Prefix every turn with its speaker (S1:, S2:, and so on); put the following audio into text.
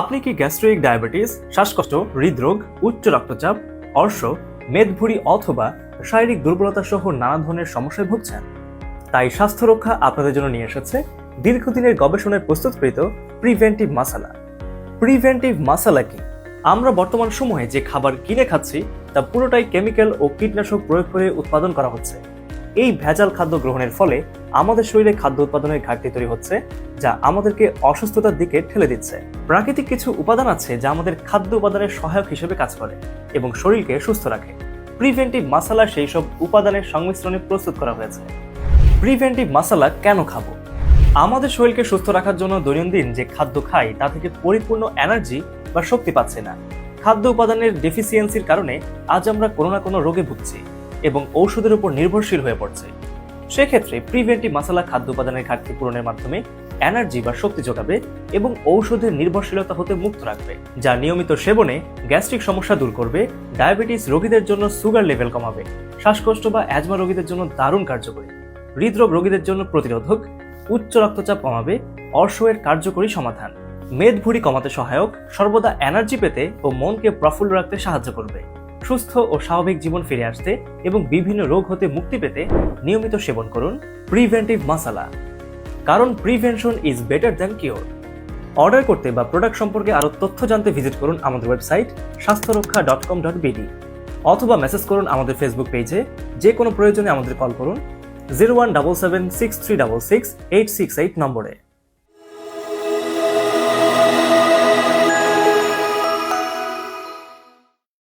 S1: আপনি কি gastric diabetes, শ্বাসকষ্ট, হৃদরোগ, উচ্চ রক্তচাপ, অর্শ মেদভুঁড়ি অথবা শারীরিক দুর্বলতা সহ নানা ধরনের সমস্যায় ভুগছেন? তাই স্বাস্থ্য রক্ষা আপনাদের জন্য নিয়ে এসেছে দীর্ঘদিনের গবেষণায় প্রস্তুতকৃত প্রিভেন্টিভ মাসালা। প্রিভেন্টিভ মাসালা কি? আমরা বর্তমান সময়ে যে খাবার কিনে খাচ্ছি, তা পুরোটাই কেমিক্যাল ও কীটনাশক প্রয়োগ করে উৎপাদন করা হচ্ছে। এই ভেজাল খাদ্য গ্রহণের ফলে আমাদের শরীরে খাদ্য উৎপাদনের ঘাটতি তৈরি হচ্ছে, যা আমাদেরকে অসুস্থতার দিকে ঠেলে দিচ্ছে। প্রাকৃতিক কিছু উপাদান আছে যা আমাদের খাদ্য উপাদানের সহায়ক হিসেবে কাজ করে এবং শরীরকে সুস্থ রাখে। প্রিভেন্টিভ মাসালা সেই সব উপাদানের সংমিশ্রণে প্রস্তুত করা হয়েছে। প্রিভেন্টিভ মাসালা কেন খাব? আমাদের শরীরকে সুস্থ রাখার জন্য দৈনন্দিন যে খাদ্য খাই, তা থেকে পরিপূর্ণ এনার্জি বা শক্তি পাচ্ছে না। খাদ্য উপাদানের ডেফিসিয়েন্সির কারণে আজ আমরা কোনো না কোনো রোগে ভুগছি এবং ঔষধের উপর নির্ভরশীল হয়ে পড়ছে। সেক্ষেত্রে প্রিভেন্টিভ মাসালা খাদ্য উপাদানের ঘাটতি পূরণের মাধ্যমে এনার্জি বা শক্তি যোগাবে এবং ঔষধের নির্ভরশীলতা হতে মুক্ত রাখবে, যা নিয়মিত সেবনে গ্যাস্ট্রিক সমস্যা দূর করবে ডায়াবেটিস রোগীদের জন্য সুগার লেভেল কমাবে, শ্বাসকষ্ট বা অ্যাজমা রোগীদের জন্য দারুণ কার্যকরী, হৃদরোগ রোগীদের জন্য প্রতিরোধক, উচ্চ রক্তচাপ কমাবে অর্শয়ের কার্যকরী সমাধান মেদ মেদভুঁড়ি কমাতে সহায়ক, সর্বদা এনার্জি পেতে ও মনকে প্রফুল্ল রাখতে সাহায্য করবে। সুস্থ ও স্বাভাবিক জীবন ফিরে আসতে এবং বিভিন্ন রোগ হতে মুক্তি পেতে নিয়মিত সেবন করুন প্রিভেন্টিভ মাসালা। কারণ prevention is better than cure. Order করতে বা প্রোডাক্ট সম্পর্কে আরও তথ্য জানতে ভিজিট করুন আমাদের website Shasthyaraksha dot com dot BD অথবা মেসেজ করুন আমাদের ফেসবুক পেজে, যে কোনো প্রয়োজনে আমাদের কল করুন zero one double seven six three double six eight six eight নম্বরে।